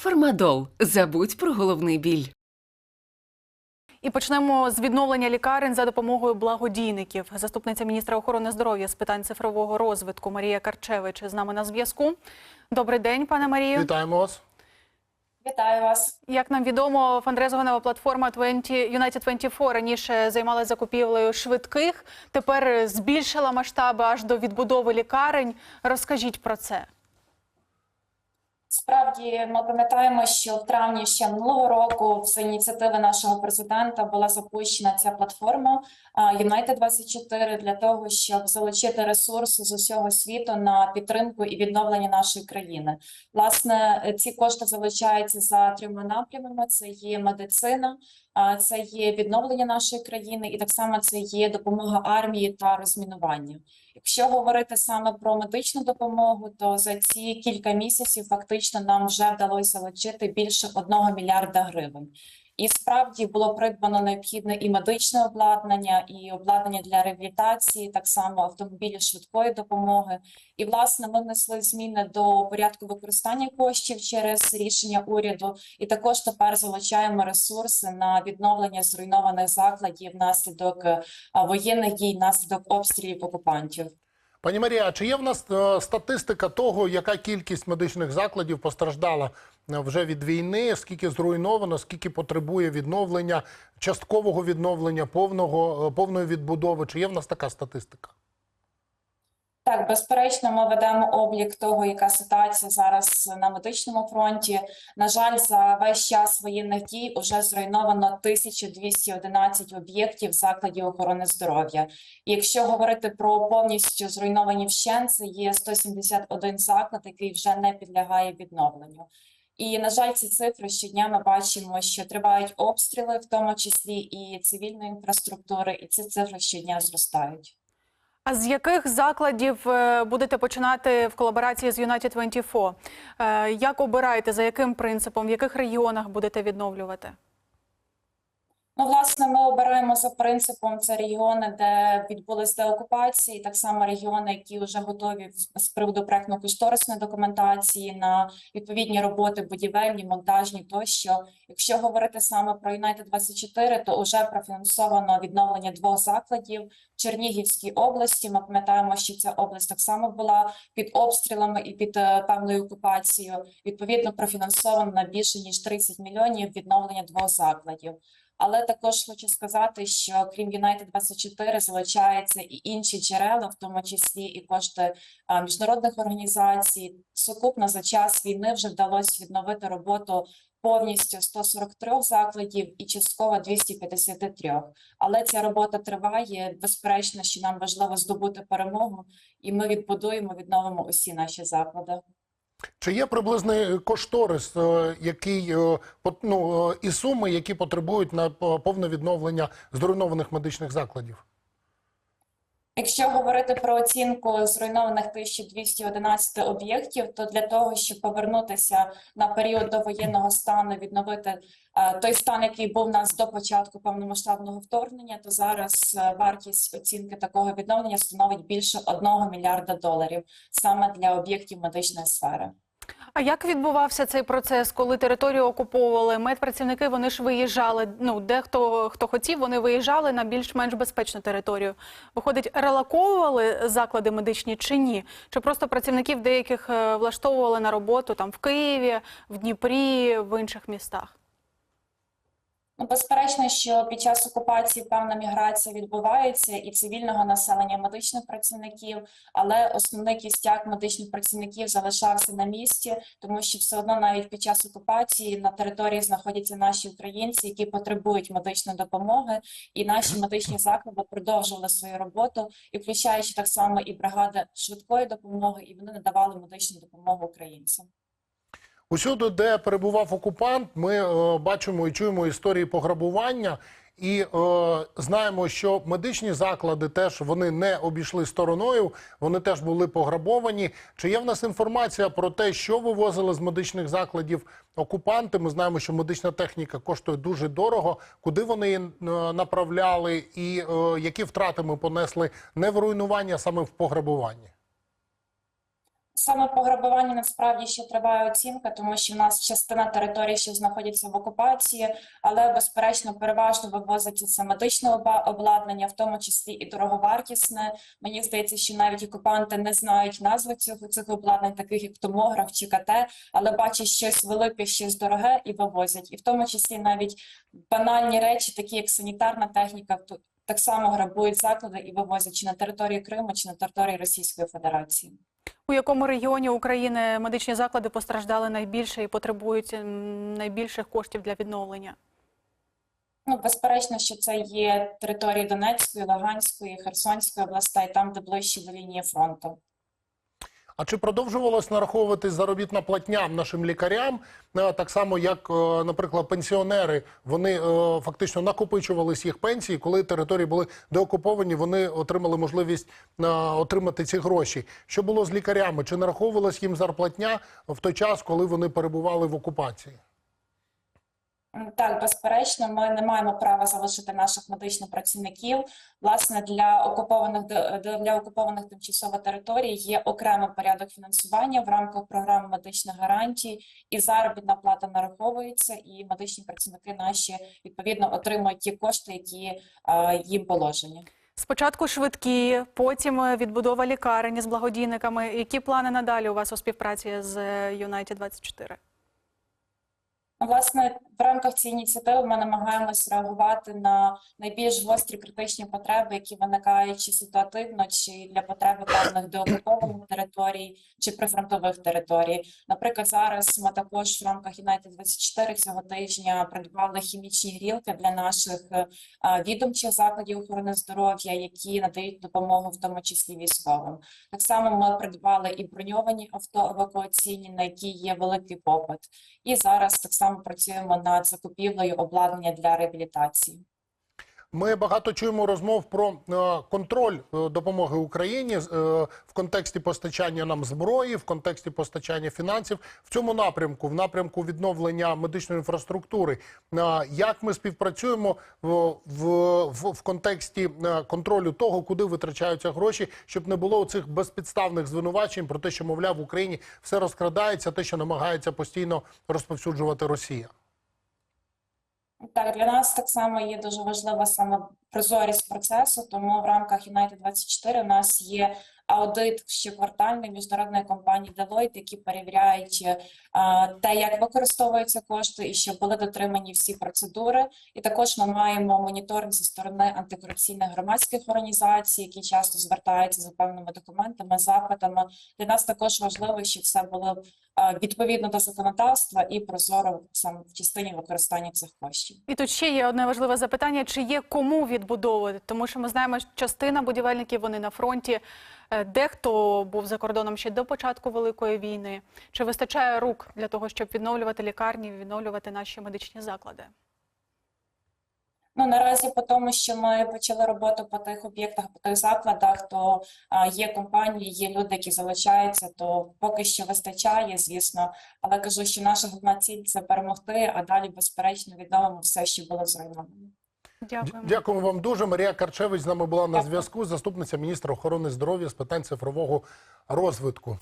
Фармадол. Забудь про головний біль. І почнемо з відновлення лікарень за допомогою благодійників. Заступниця міністра охорони здоров'я з питань цифрового розвитку Марія Карчевич з нами на зв'язку. Добрий день, пане Марію. Вітаємо вас. Вітаю вас. Як нам відомо, фандрезована платформа 20, United 24 раніше займалася закупівлею швидких. Тепер збільшила масштаби аж до відбудови лікарень. Розкажіть про це. Справді ми пам'ятаємо, що в травні ще минулого року з ініціативи нашого президента була запущена ця платформа а, United 24 для того, щоб залучити ресурси з усього світу на підтримку і відновлення нашої країни. Власне, ці кошти залучаються за трьома напрямами: це є медицина, це є відновлення нашої країни, і так само це є допомога армії та розмінування. Якщо говорити саме про медичну допомогу, то за ці кілька місяців фактично нам вже вдалося залучити більше одного мільярда гривень. І справді було придбано необхідне і медичне обладнання, і обладнання для реабілітації, так само автомобілі швидкої допомоги. І власне ми внесли зміни до порядку використання коштів через рішення уряду, і також тепер залучаємо ресурси на відновлення зруйнованих закладів внаслідок воєнних дій, внаслідок обстрілів окупантів. Пані Марія, а чи є в нас е, статистика того, яка кількість медичних закладів постраждала е, вже від війни? Скільки зруйновано, скільки потребує відновлення, часткового відновлення, повного е, повної відбудови? Чи є в нас така статистика? Так, безперечно, ми ведемо облік того, яка ситуація зараз на медичному фронті. На жаль, за весь час воєнних дій вже зруйновано 1211 об'єктів закладів охорони здоров'я. Якщо говорити про повністю зруйновані вщент, це є 171 заклад, який вже не підлягає відновленню. І на жаль, ці цифри щодня ми бачимо, що тривають обстріли, в тому числі і цивільної інфраструктури, і ці цифри щодня зростають. А з яких закладів е, будете починати в колаборації з United 24? Е, Як обираєте, за яким принципом, в яких регіонах будете відновлювати? Ну, власне, ми обираємо за принципом це регіони, де відбулись деокупації, так само регіони, які вже готові з- приводу проектно-кошторисної документації на відповідні роботи, будівельні, монтажні тощо. Якщо говорити саме про United 24, то вже профінансовано відновлення двох закладів в Чернігівській області. Ми пам'ятаємо, що ця область так само була під обстрілами і під е, певною окупацією. Відповідно, профінансовано на більше ніж 30 мільйонів відновлення двох закладів. Але також хочу сказати, що крім United 24 залучаються і інші джерела, в тому числі і кошти міжнародних організацій. Сукупно за час війни вже вдалося відновити роботу повністю 143 закладів і частково 253. Але ця робота триває. Безперечно, що нам важливо здобути перемогу, і ми відбудуємо, відновимо усі наші заклади. Чи є приблизний кошторис, е, який е, ну, е, і суми, які потребують на повне відновлення зруйнованих медичних закладів? Якщо говорити про оцінку зруйнованих 1211 об'єктів, то для того, щоб повернутися на період до воєнного стану, відновити е, той стан, який був у нас до початку повномасштабного вторгнення, то зараз е, вартість оцінки такого відновлення становить більше 1 мільярда доларів саме для об'єктів медичної сфери. А як відбувався цей процес, коли територію окуповували? Медпрацівники вони ж виїжджали. Ну дехто хто хотів, вони виїжджали на більш-менш безпечну територію. Виходить, релаковували заклади медичні чи ні? Чи просто працівників деяких е, влаштовували на роботу там в Києві, в Дніпрі, в інших містах? Ну, безперечно, що під час окупації певна міграція відбувається і цивільного населення, і медичних працівників, але основний кістяк медичних працівників залишався на місці, тому що все одно навіть під час окупації на території знаходяться наші українці, які потребують медичної допомоги, і наші медичні заклади продовжували свою роботу, і включаючи так само і бригади швидкої допомоги, і вони надавали медичну допомогу українцям. Усюди, де перебував окупант, ми е, бачимо і чуємо історії пограбування. І е, знаємо, що медичні заклади теж вони не обійшли стороною, вони теж були пограбовані. Чи є в нас інформація про те, що вивозили з медичних закладів окупанти? Ми знаємо, що медична техніка коштує дуже дорого. Куди вони її е, направляли, і е, які втрати ми понесли не в руйнуванні, а саме в пограбуванні? Саме пограбування насправді ще триває оцінка, тому що в нас частина території ще знаходиться в окупації, але безперечно переважно вивозиться це медичне обладнання, в тому числі і дороговартісне. Мені здається, що навіть окупанти не знають назви цього цих обладнань, таких як томограф чи КТ, але бачать щось велике, щось дороге і вивозять. І в тому числі навіть банальні речі, такі як санітарна техніка, так само грабують заклади і вивозять чи на території Криму, чи на території Російської Федерації. У якому регіоні України медичні заклади постраждали найбільше і потребують найбільших коштів для відновлення? Ну, безперечно, що це є території Донецької, Луганської, Херсонської областей, там, де ближче до лінії фронту. А чи продовжувалось нараховувати заробітна платня нашим лікарям, Е, так само як, е, наприклад, пенсіонери, вони е, фактично накопичувались їх пенсії, коли території були деокуповані, вони отримали можливість отримати ці гроші. Що було з лікарями? Чи нараховувалась їм зарплатня в той час, коли вони перебували в окупації? Так, безперечно, ми не маємо права залишити наших медичних працівників. Власне, для окупованих для окупованих тимчасово територій є окремий порядок фінансування в рамках програми медичних гарантій, і заробітна плата нараховується, і медичні працівники наші відповідно отримують ті кошти, які їм положені. Спочатку швидкі, потім відбудова лікарень з благодійниками. Які плани надалі у вас у співпраці з United 24 Ну, Власне, в рамках цієї ініціативи ми намагаємось реагувати на найбільш гострі критичні потреби, які виникають чи ситуативно, чи для потреби певних деокупованих територій, чи прифронтових територій. Наприклад, зараз ми також в рамках United 24 цього тижня придбали хімічні грілки для наших е, відомчих закладів охорони здоров'я, які надають допомогу, в тому числі військовим. Так само ми придбали і броньовані авто евакуаційні, на які є великий попит. І зараз так само працюємо над закупівлею обладнання для реабілітації. Ми багато чуємо розмов про е, контроль е, допомоги Україні е, в контексті постачання нам зброї, в контексті постачання фінансів в цьому напрямку, в напрямку відновлення медичної інфраструктури. Е, Як ми співпрацюємо в, в, в, контексті контролю того, куди витрачаються гроші, щоб не було цих безпідставних звинувачень про те, що мовляв в Україні все розкрадається, те, що намагається постійно розповсюджувати Росія. Так, для нас так само є дуже важлива саме прозорість процесу, тому в рамках United 24 у нас є аудит щоквартальний міжнародної компанії Deloitte, які перевіряють е, те, як використовуються кошти, і щоб були дотримані всі процедури. І також ми маємо моніторинг зі сторони антикорупційних громадських організацій, які часто звертаються за певними документами, запитами. Для нас також важливо, щоб все було е, відповідно до законодавства і прозоро саме в частині використання цих коштів. І тут ще є одне важливе запитання: чи є кому відбудовувати? Тому що ми знаємо, що частина будівельників вони на фронті. Е, Дехто був за кордоном ще до початку великої війни. Чи вистачає рук для того, щоб відновлювати лікарні, відновлювати наші медичні заклади? Ну наразі по тому, що ми почали роботу по тих об'єктах, по тих закладах, то а, є компанії, є люди, які залучаються, то поки що вистачає, звісно. Але кажу, що наша головна ціль це перемогти, а далі, безперечно, відновимо все, що було зруйновано. Дякуємо. Дякуємо вам дуже. Марія Карчевич з нами була на Дякую. зв'язку, заступниця міністра охорони здоров'я з питань цифрового розвитку.